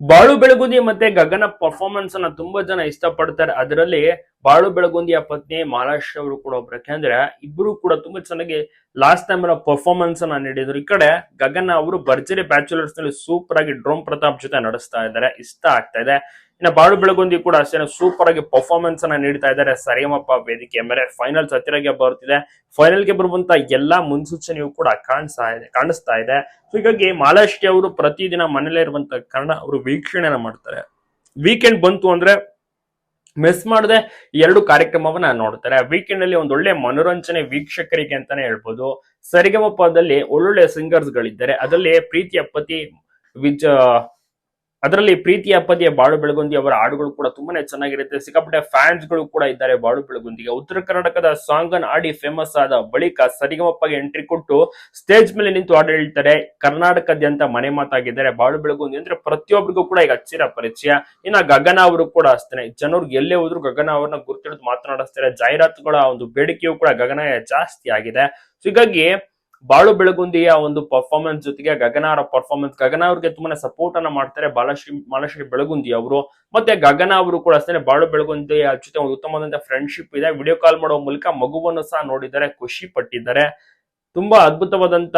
ಬಾಳು ಬೆಳಗುಂದಿ ಮತ್ತೆ ಗಗನ ಪರ್ಫಾರ್ಮೆನ್ಸ್ ಅನ್ನ ತುಂಬಾ ಜನ ಇಷ್ಟಪಡ್ತಾರೆ. ಅದರಲ್ಲಿ ಬಾಳು ಬೆಳಗುಂದಿಯ ಪತ್ನಿ ಮಹಾರಾಷ್ಟ್ರ ಅವರು ಕೂಡ ಒಬ್ರು. ಯಾಕೆಂದ್ರೆ ಇಬ್ರು ಕೂಡ ತುಂಬಾ ಚೆನ್ನಾಗಿ ಲಾಸ್ಟ್ ಟೈಮ್ ಪರ್ಫಾರ್ಮೆನ್ಸ್ ಅನ್ನ ನೀಡಿದ್ರು. ಈ ಕಡೆ ಗಗನ ಅವರು ಭರ್ಜರಿ ಬ್ಯಾಚುಲರ್ಸ್ನಲ್ಲಿ ಸೂಪರ್ ಆಗಿ ಡ್ರೋಮ್ ಪ್ರತಾಪ್ ಜೊತೆ ನಡೆಸ್ತಾ ಇದ್ದಾರೆ. ಇಷ್ಟ ಆಗ್ತಾ ಇದೆ. ಇನ್ನು ಬಾಳು ಬೆಳಗುಂದಿ ಕೂಡ ಅಷ್ಟೇ ಸೂಪರ್ ಆಗಿ ಪರ್ಫಾರ್ಮೆನ್ಸ್ ಅನ್ನ ನೀಡ್ತಾ ಇದ್ದಾರೆ. ಸರಿಯಮಪ್ಪ ವೇದಿಕೆ ಮೇಲೆ ಫೈನಲ್ಸ್ ಹತ್ತಿರಗೆ ಫೈನಲ್ಗೆ ಬರುವಂತ ಎಲ್ಲಾ ಮುನ್ಸೂಚನೆಯು ಕೂಡ ಕಾಣಿಸ್ತಾ ಇದೆ ಕಾಣಿಸ್ತಾ ಇದೆ. ಹೀಗಾಗಿ ಮಾಲಾಷ್ಟಿ ಅವರು ಪ್ರತಿದಿನ ಮನೇಲೆ ಇರುವಂತ ಕಾರಣ ಅವರು ವೀಕ್ಷಣೆನ ಮಾಡ್ತಾರೆ. ವೀಕೆಂಡ್ ಬಂತು ಅಂದ್ರೆ ಮಿಸ್ ಮಾಡದೆ ಎರಡು ಕಾರ್ಯಕ್ರಮವನ್ನ ನೋಡ್ತಾರೆ. ವೀಕೆಂಡ್ ಅಲ್ಲಿ ಒಂದು ಒಳ್ಳೆ ಮನೋರಂಜನೆ ವೀಕ್ಷಕರಿಗೆ ಅಂತಾನೆ ಹೇಳ್ಬೋದು. ಸರಿಗಮಪದಲ್ಲಿ ಒಳ್ಳೊಳ್ಳೆ ಸಿಂಗರ್ಸ್ ಗಳಿದ್ದಾರೆ. ಅದರಲ್ಲಿ ಪ್ರೀತಿಯ ಪತಿ ವಿಜ ಅದರಲ್ಲಿ ಪ್ರೀತಿಯ ಪದಿಯ ಬಾಳು ಬೆಳಗುಂದಿ ಅವರ ಹಾಡುಗಳು ಕೂಡ ತುಂಬಾನೇ ಚೆನ್ನಾಗಿರುತ್ತೆ. ಸಿಕ್ಕಾಪಟ್ಟೆ ಫ್ಯಾನ್ಸ್ಗಳು ಕೂಡ ಇದ್ದಾರೆ ಬಾಳು ಬೆಳಗುಂದಿಗೆ. ಉತ್ತರ ಕರ್ನಾಟಕದ ಸಾಂಗ್ ಅನ್ ಆಡಿ ಫೇಮಸ್ ಆದ ಬಳಿಕ ಸರಿಗಮಪ್ಪಗೆ ಎಂಟ್ರಿ ಕೊಟ್ಟು ಸ್ಟೇಜ್ ಮೇಲೆ ನಿಂತು ಹಾಡು ಹೇಳ್ತಾರೆ. ಕರ್ನಾಟಕದ್ಯಂತ ಮನೆ ಮಾತಾಗಿದ್ದಾರೆ. ಬಾಳು ಬೆಳಗುಂದಿ ಅಂದ್ರೆ ಪ್ರತಿಯೊಬ್ಬರಿಗೂ ಕೂಡ ಈಗ ಹಚ್ಚಿರ ಪರಿಚಯ. ಇನ್ನ ಗಗನ ಅವರು ಕೂಡ ಅಷ್ಟೇ ಜನರು ಎಲ್ಲೇ ಹೋದ್ರು ಗಗನ ಅವ್ರನ್ನ ಗುರ್ತಿಡಿದು ಮಾತನಾಡಿಸ್ತಾರೆ. ಜಾಹೀರಾತುಗಳ ಒಂದು ಬೇಡಿಕೆಯು ಕೂಡ ಗಗನ ಜಾಸ್ತಿ ಆಗಿದೆ. ಸೊ ಹೀಗಾಗಿ ಬಾಳು ಬೆಳಗುಂದಿಯ ಒಂದು ಪರ್ಫಾರ್ಮೆನ್ಸ್ ಜೊತೆಗೆ ಗಗನ ಅವರ ಪರ್ಫಾರ್ಮೆನ್ಸ್ ಗಗನ ಅವ್ರಿಗೆ ತುಂಬಾನೇ ಸಪೋರ್ಟ್ ಅನ್ನ ಮಾಡ್ತಾರೆ ಬಾಲಶ್ರೀ ಬಾಲಶ್ರೀ ಬೆಳಗುಂದಿ ಅವರು. ಮತ್ತೆ ಗಗನ ಅವರು ಕೂಡ ಅಷ್ಟೇ ಬಾಳು ಬೆಳಗುಂದಿಯ ಜೊತೆ ಒಂದು ಉತ್ತಮವಾದಂತ ಫ್ರೆಂಡ್ಶಿಪ್ ಇದೆ. ವಿಡಿಯೋ ಕಾಲ್ ಮಾಡುವ ಮೂಲಕ ಮಗುವನ್ನು ಸಹ ನೋಡಿದ್ದಾರೆ ಖುಷಿ ಪಟ್ಟಿದ್ದಾರೆ. ತುಂಬಾ ಅದ್ಭುತವಾದಂತ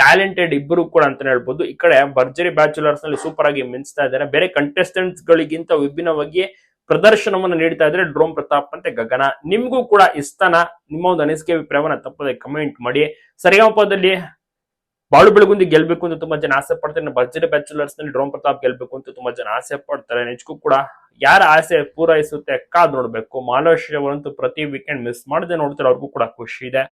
ಟ್ಯಾಲೆಂಟೆಡ್ ಇಬ್ಬರು ಕೂಡ ಅಂತ ಹೇಳ್ಬೋದು. ಈ ಕಡೆ ಭರ್ಜರಿ ಬ್ಯಾಚುಲರ್ಸ್ನಲ್ಲಿ ಸೂಪರ್ ಆಗಿ ಮಿಂಚ್ತಾ ಇದ್ದಾರೆ. ಬೇರೆ ಕಂಟೆಸ್ಟೆಂಟ್ಸ್ ಗಳಿಗಿಂತ ವಿಭಿನ್ನವಾಗಿ ಪ್ರದರ್ಶನವನ್ನು ನೀಡ್ತಾ ಇದ್ರೆ ಡ್ರೋಮ್ ಪ್ರತಾಪ್ ಅಂತ ಗಗನ. ನಿಮ್ಗೂ ಕೂಡ ಇಷ್ಟನ? ನಿಮ್ಮ ಒಂದು ಅನಿಸಿಕೆ ಅಭಿಪ್ರಾಯವನ್ನ ತಪ್ಪದೆ ಕಮೆಂಟ್ ಮಾಡಿ. ಸರಿಗಮಪದಲ್ಲಿ ಬಾಳು ಬೆಳಗುಂದಿ ಗೆಲ್ಬೇಕು ಅಂತ ತುಂಬಾ ಜನ ಆಸೆ ಪಡ್ತಾರೆ. ಭರ್ಜರಿ ಬ್ಯಾಚುಲರ್ಸ್ನಲ್ಲಿ ಡ್ರೋಮ್ ಪ್ರತಾಪ್ ಗೆಲ್ಬೇಕು ಅಂತ ತುಂಬಾ ಜನ ಆಸೆ ಪಡ್ತಾರೆ. ನಿಜಕ್ಕೂ ಕೂಡ ಯಾರ ಆಸೆ ಪೂರೈಸುತ್ತೆ ಕಾದ್ ನೋಡ್ಬೇಕು. ಮಾಲಾಶ್ರೀ ಅವರಂತೂ ಪ್ರತಿ ವೀಕೆಂಡ್ ಮಿಸ್ ಮಾಡದೆ ನೋಡ್ತಾರೆ. ಅವ್ರಿಗೂ ಕೂಡ ಖುಷಿ ಇದೆ.